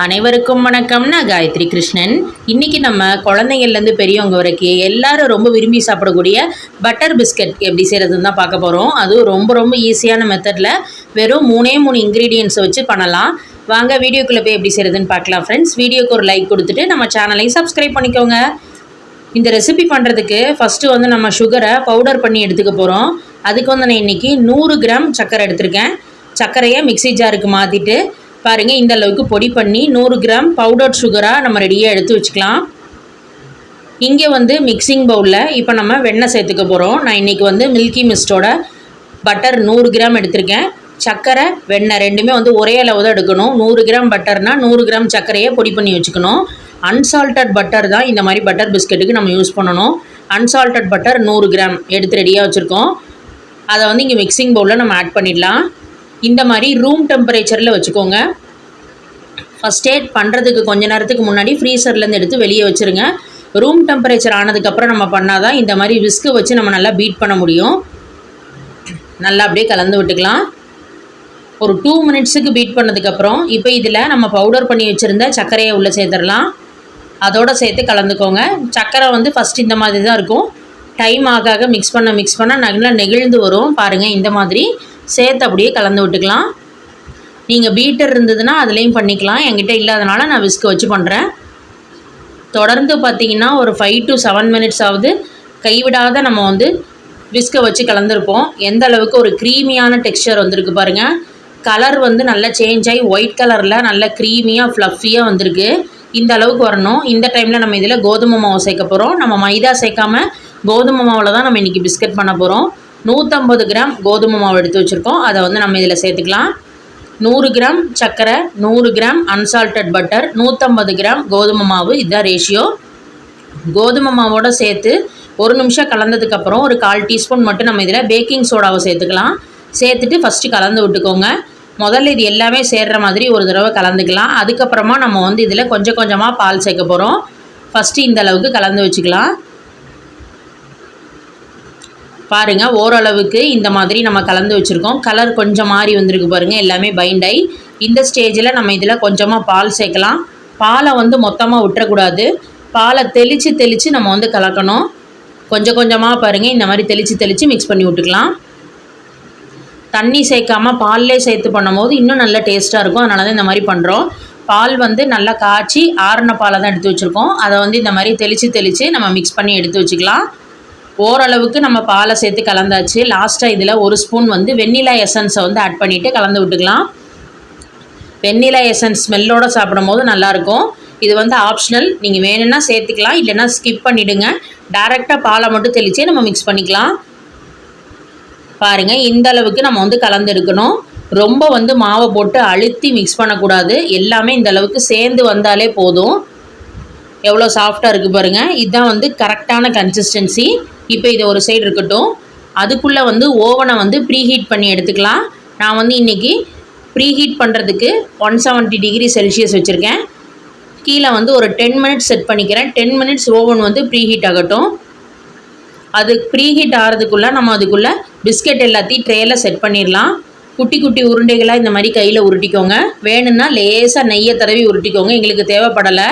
அனைவருக்கும் வணக்கம். நான் காயத்ரி கிருஷ்ணன். இன்றைக்கி நம்ம குழந்தைங்கள்லேருந்து பெரியவங்க வரைக்கும் எல்லாரும் ரொம்ப விரும்பி சாப்பிடக்கூடிய பட்டர் பிஸ்கட் எப்படி செய்கிறதுன்னு தான் பார்க்க போகிறோம் அதுவும் ரொம்ப ரொம்ப ஈஸியான மெத்தடில் வெறும் மூணே மூணு இன்க்ரீடியன்ஸை வச்சு பண்ணலாம். வாங்க வீடியோக்குள்ளே போய் எப்படி செய்கிறதுன்னு பார்க்கலாம் ஃப்ரெண்ட்ஸ் வீடியோக்கு ஒரு லைக் கொடுத்துட்டு நம்ம சேனலையும் சப்ஸ்கிரைப் பண்ணிக்கோங்க. இந்த ரெசிபி பண்ணுறதுக்கு ஃபஸ்ட்டு வந்து நம்ம சுகரை பவுடர் பண்ணி எடுத்துக்க போகிறோம் அதுக்கு வந்து நான் இன்றைக்கி நூறு கிராம் சர்க்கரை எடுத்திருக்கேன். சர்க்கரையை மிக்ஸி ஜாருக்கு மாற்றிட்டு பாருங்கள் இந்த அளவுக்கு பொடி பண்ணி நூறு கிராம் பவுடர் சுகராக நம்ம ரெடியாக எடுத்து வச்சுக்கலாம். இங்கே வந்து மிக்சிங் பவுலில் இப்போ நம்ம வெண்ணெய் சேர்த்துக்க போகிறோம் நான் இன்றைக்கி வந்து மில்கி மிஸ்டோட பட்டர் நூறு கிராம் எடுத்திருக்கேன். சர்க்கரை வெண்ணெய் ரெண்டுமே வந்து ஒரே அளவு தான் எடுக்கணும். நூறு கிராம் பட்டர்னால் நூறு கிராம் சர்க்கரையே பொடி பண்ணி வச்சுக்கணும். அன்சால்டட் பட்டர் தான் இந்த மாதிரி பட்டர் பிஸ்கெட்டுக்கு நம்ம யூஸ் பண்ணணும். அன்சால்டட் பட்டர் நூறு கிராம் எடுத்து ரெடியாக வச்சுருக்கோம். அதை வந்து இங்கே மிக்சிங் பவுலில் நம்ம ஆட் பண்ணிடலாம். இந்த மாதிரி ரூம் டெம்பரேச்சரில் வச்சுக்கோங்க. ஃபஸ்ட் எய்ட் பண்ணுறதுக்கு கொஞ்ச நேரத்துக்கு முன்னாடி ஃப்ரீசர்லேருந்து எடுத்து வெளியே வச்சுருங்க. ரூம் டெம்பரேச்சர் ஆனதுக்கப்புறம் நம்ம பண்ணால் தான் இந்த மாதிரி விஸ்க்கு வச்சு நம்ம நல்லா பீட் பண்ண முடியும். நல்லா அப்படியே கலந்து விட்டுக்கலாம். ஒரு டூ மினிட்ஸுக்கு பீட் பண்ணதுக்கப்புறம் இப்போ இதில் நம்ம பவுடர் பண்ணி வச்சுருந்த சர்க்கரையை உள்ளே சேர்த்துடலாம். அதோடு சேர்த்து கலந்துக்கோங்க. சர்க்கரை வந்து ஃபஸ்ட் இந்த மாதிரி தான் இருக்கும். டைம் ஆக ஆக மிக்ஸ் பண்ண மிக்ஸ் பண்ண நல்லா நெகிழ்ந்து வரும். பாருங்கள் இந்த மாதிரி சேர்த்து அப்படியே கலந்து விட்டுக்கலாம். நீங்கள் பீட்டர் இருந்ததுன்னா அதுலேயும் பண்ணிக்கலாம். என்கிட்ட இல்லாதனால நான் விஸ்க் வச்சு பண்ணுறேன் தொடர்ந்து பார்த்தீங்கன்னா ஒரு ஃபைவ் டு செவன் மினிட்ஸ் ஆகுது. கைவிடாத நம்ம வந்து விஸ்கை வச்சு கலந்துருப்போம். எந்த அளவுக்கு ஒரு க்ரீமியான டெக்ஸ்சர் வந்திருக்கு பாருங்கள் கலர் வந்து நல்லா சேஞ்ச் ஆகி ஒயிட் கலரில் நல்ல க்ரீமியாக ஃப்ளஃபியாக வந்திருக்கு. இந்த அளவுக்கு வரணும். இந்த டைமில் நம்ம இதில் கோதுமை மாவு சேர்க்க போகிறோம் நம்ம மைதா சேர்க்காம கோதுமை மாவில் தான் நம்ம இன்றைக்கி பிஸ்கட் பண்ண போகிறோம் நூற்றம்பது கிராம் கோதுமை மாவு எடுத்து வச்சுருக்கோம். அதை வந்து நம்ம இதில் சேர்த்துக்கலாம். நூறு கிராம் சர்க்கரை நூறு கிராம் அன்சால்டட் பட்டர் நூற்றம்பது கிராம் கோதுமை மாவு. இதுதான் ரேஷியோ கோதுமை மாவோடு சேர்த்து ஒரு நிமிஷம் கலந்ததுக்கப்புறம் ஒரு கால் டீஸ்பூன் மட்டும் நம்ம இதில் பேக்கிங் சோடாவை சேர்த்துக்கலாம். சேர்த்துட்டு ஃபஸ்ட்டு கலந்து விட்டுக்கோங்க. முதல்ல இது எல்லாமே சேர்கிற மாதிரி ஒரு தடவை கலந்துக்கலாம். அதுக்கப்புறமா நம்ம வந்து இதில் கொஞ்சம் கொஞ்சமாக பால் சேர்க்க போகிறோம் ஃபஸ்ட்டு இந்த அளவுக்கு கலந்து வச்சுக்கலாம். பாருங்கள் ஓரளவுக்கு இந்த மாதிரி நம்ம கலந்து வச்சுருக்கோம். கலர் கொஞ்சம் மாறி வந்திருக்கு பாருங்கள் எல்லாமே பைண்டை இந்த ஸ்டேஜில் நம்ம இதில் கொஞ்சமாக பால் சேர்க்கலாம். பாலை வந்து மொத்தமாக விட்டுறக்கூடாது. பாலை தெளித்து தெளித்து நம்ம வந்து கலக்கணும். கொஞ்சம் கொஞ்சமாக பாருங்கள் இந்த மாதிரி தெளித்து தெளித்து மிக்ஸ் பண்ணி விட்டுக்கலாம். தண்ணி சேர்க்காமல் பால்லே சேர்த்து பண்ணும்போது இன்னும் நல்ல டேஸ்ட்டாக இருக்கும். அதனால தான் இந்த மாதிரி பண்ணுறோம் பால் வந்து நல்லா காய்ச்சி ஆறின பாலை தான் எடுத்து வச்சுருக்கோம். அதை வந்து இந்த மாதிரி தெளித்து தெளித்து நம்ம மிக்ஸ் பண்ணி எடுத்து வச்சுக்கலாம். ஓரளவுக்கு நம்ம பாலை சேர்த்து கலந்தாச்சு. லாஸ்ட்டாக இதில் ஒரு ஸ்பூன் வந்து வெண்ணிலா எசன்ஸை வந்து ஆட் பண்ணிவிட்டு கலந்து விட்டுக்கலாம். வெண்ணிலா எசன்ஸ் ஸ்மெல்லோடு சாப்பிடும் போது நல்லாயிருக்கும். இது வந்து ஆப்ஷனல். நீங்கள் வேணும்னா சேர்த்துக்கலாம் இல்லைன்னா ஸ்கிப் பண்ணிவிடுங்க டேரெக்டாக பாலை மட்டும் தெளித்தே நம்ம மிக்ஸ் பண்ணிக்கலாம். பாருங்கள் இந்த அளவுக்கு நம்ம வந்து கலந்துருக்கணும். ரொம்ப வந்து மாவை போட்டு அழுத்தி மிக்ஸ் பண்ணக்கூடாது. எல்லாமே இந்த அளவுக்கு சேர்ந்து வந்தாலே போதும். எவ்வளோ சாஃப்டாக இருக்குது பாருங்கள் இதுதான் வந்து கரெக்டான கன்சிஸ்டன்சி இப்போ இது ஒரு சைடு இருக்கட்டும். அதுக்குள்ளே வந்து ஓவனை வந்து ப்ரீஹீட் பண்ணி எடுத்துக்கலாம். நான் வந்து இன்றைக்கி ப்ரீஹீட் பண்ணுறதுக்கு ஒன் செவன்ட்டி டிகிரி செல்சியஸ் வச்சுருக்கேன். கீழே வந்து ஒரு டென் மினிட்ஸ் செட் பண்ணிக்கிறேன். டென் மினிட்ஸ் ஓவன் வந்து ப்ரீஹீட் ஆகட்டும். அது ப்ரீஹீட் ஆகிறதுக்குள்ளே நம்ம அதுக்குள்ளே பிஸ்கெட் எல்லாத்தையும் ட்ரேயில் செட் பண்ணிடலாம். குட்டி குட்டி உருண்டைகளாக இந்த மாதிரி கையில் உருட்டிக்கோங்க. வேணும்னா லேசாக நெய்யை தடவி உருட்டிக்கோங்க. எங்களுக்கு தேவைப்படலை.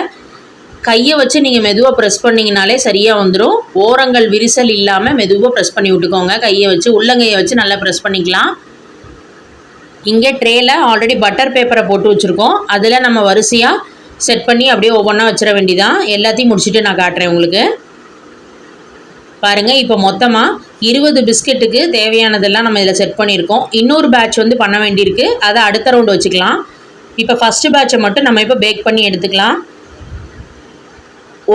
கையை வச்சு நீங்கள் மெதுவாக ப்ரெஸ் பண்ணிங்கனாலே சரியாக வந்துடும் ஓரங்கள் விரிசல் இல்லாமல் மெதுவாக ப்ரெஸ் பண்ணி விட்டுக்கோங்க. கையை வச்சு உள்ளங்கையை வச்சு நல்லா ப்ரெஸ் பண்ணிக்கலாம். இங்கே ட்ரேயில் ஆல்ரெடி பட்டர் பேப்பரை போட்டு வச்சுருக்கோம். அதில் நம்ம வரிசையாக செட் பண்ணி அப்படியே ஒவ்வொன்றா வச்சிட வேண்டிதான். எல்லாத்தையும் முடிச்சுட்டு நான் காட்டுறேன் உங்களுக்கு. பாருங்கள் இப்போ மொத்தமாக இருபது பிஸ்கெட்டுக்கு தேவையானதெல்லாம் நம்ம இதில் செட் பண்ணியிருக்கோம். இன்னொரு பேட்ச் வந்து பண்ண வேண்டியிருக்கு. அதை அடுத்த ரவுண்டு வச்சுக்கலாம். இப்போ ஃபஸ்ட்டு பேட்சை மட்டும் நம்ம இப்போ பேக் பண்ணி எடுத்துக்கலாம்.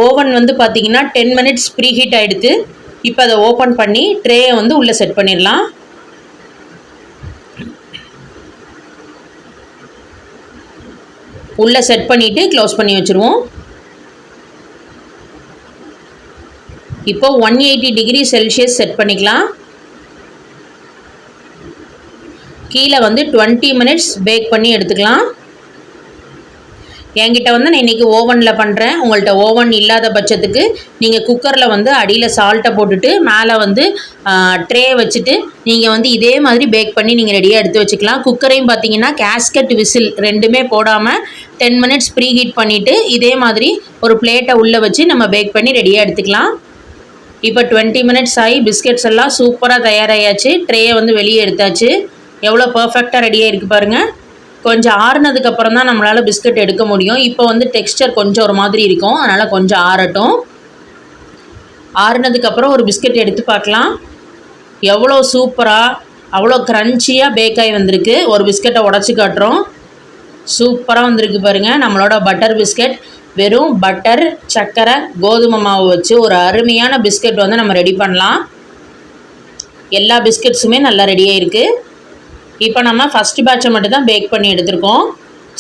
ஓவன் வந்து பார்த்திங்கன்னா டென் மினிட்ஸ் ப்ரீ ஹீட் ஆகிடுது இப்போ அதை ஓப்பன் பண்ணி ட்ரேயை வந்து உள்ளே செட் பண்ணிடலாம். உள்ளே செட் பண்ணிவிட்டு க்ளோஸ் பண்ணி வச்சுருவோம். இப்போ one eighty degree Celsius set பண்ணிக்கலாம். கீழே வந்து டுவெண்ட்டி மினிட்ஸ் பேக் பண்ணி எடுத்துக்கலாம். என்கிட்ட வந்து நான் இன்றைக்கி ஓவனில் பண்ணுறேன் உங்கள்கிட்ட ஓவன் இல்லாத பட்சத்துக்கு நீங்கள் குக்கரில் வந்து அடியில் சால்ட்டை போட்டுட்டு மேலே வந்து ட்ரே வச்சுட்டு நீங்கள் வந்து இதே மாதிரி பேக் பண்ணி நீங்கள் ரெடியாக எடுத்து வச்சுக்கலாம். குக்கரையும் பார்த்தீங்கன்னா கேஸ்கட் விசில் ரெண்டுமே போடாமல் டென் மினிட்ஸ் ப்ரீ ஹீட் பண்ணிவிட்டு இதே மாதிரி ஒரு பிளேட்டை உள்ளே வச்சு நம்ம பேக் பண்ணி ரெடியாக எடுத்துக்கலாம். இப்போ டுவெண்ட்டி மினிட்ஸ் ஆகி பிஸ்கெட்ஸ் எல்லாம் சூப்பராக தயாராகியாச்சு ட்ரேயை வந்து வெளியே எடுத்தாச்சு. எவ்வளோ பர்ஃபெக்டாக ரெடியாக இருக்குது பாருங்கள் கொஞ்சம் ஆறுனதுக்கப்புறம் தான் நம்மளால் பிஸ்கட் எடுக்க முடியும். இப்போ வந்து டெக்ஸ்டர் கொஞ்சம் ஒரு மாதிரி இருக்கும். அதனால் கொஞ்சம் ஆறட்டும். ஆறுனதுக்கப்புறம் ஒரு பிஸ்கட் எடுத்து பார்க்கலாம். எவ்வளோ சூப்பராக அவ்வளோ க்ரன்ச்சியாக பேக் ஆகி வந்திருக்கு. ஒரு பிஸ்கட்டை உடச்சி காட்டுறோம். சூப்பராக வந்திருக்கு பாருங்கள் நம்மளோட பட்டர் பிஸ்கட் வெறும் பட்டர் சர்க்கரை கோதுமை மாவு வச்சு ஒரு அருமையான பிஸ்கட் வந்து நம்ம ரெடி பண்ணலாம். எல்லா பிஸ்கட்ஸுமே நல்லா ரெடியாக இருக்குது இப்போ நம்ம ஃபஸ்ட் பேட்சை மட்டும் தான் பேக் பண்ணி எடுத்திருக்கோம்.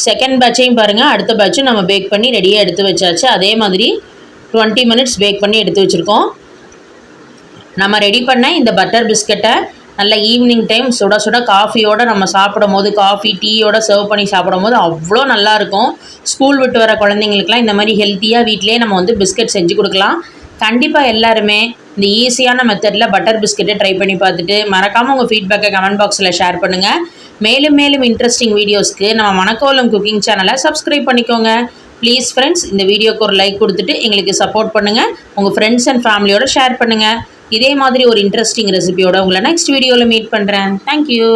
செகண்ட் பேட்சையும் பாருங்கள் அடுத்த பேட்சும் நம்ம பேக் பண்ணி ரெடியாக எடுத்து வச்சாச்சு. அதே மாதிரி டுவெண்ட்டி மினிட்ஸ் பேக் பண்ணி எடுத்து வச்சுருக்கோம். நம்ம ரெடி பண்ண இந்த பட்டர் பிஸ்கட்டை நல்ல ஈவினிங் டைம் சுட சுட காஃபியோடு நம்ம சாப்பிடும் போது காஃபி டீயோட சர்வ் பண்ணி சாப்பிடும் போது அவ்வளோ நல்லாயிருக்கும் ஸ்கூல் விட்டு வர குழந்தைங்களுக்குலாம் இந்த மாதிரி ஹெல்த்தியாக வீட்டிலே நம்ம வந்து பிஸ்கட் செஞ்சு கொடுக்கலாம். கண்டிப்பாக எல்லாருமே இந்த ஈஸியான மெத்தடில் பட்டர் பிஸ்கெட்டை ட்ரை பண்ணி பார்த்துட்டு மறக்காமல் உங்கள் ஃபீட்பேக்கை கமெண்ட் பாக்ஸில் ஷேர் பண்ணுங்கள் மேலும் மேலும் இன்ட்ரெஸ்டிங் வீடியோஸ்க்கு நம்ம மணக்கோலம் குக்கிங் சேனலை சப்ஸ்கிரைப் பண்ணிக்கோங்க. ப்ளீஸ் ஃப்ரெண்ட்ஸ் இந்த வீடியோக்கு ஒரு லைக் கொடுத்துட்டு எங்களுக்கு சப்போர்ட் பண்ணுங்கள் உங்கள் ஃப்ரெண்ட்ஸ் அண்ட் ஃபேமிலியோட ஷேர் பண்ணுங்கள் இதே மாதிரி ஒரு இன்ட்ரெஸ்டிங் ரெசிபியோட உங்களை நெக்ஸ்ட் வீடியோவில் மீட் பண்ணுறேன் தேங்க்யூ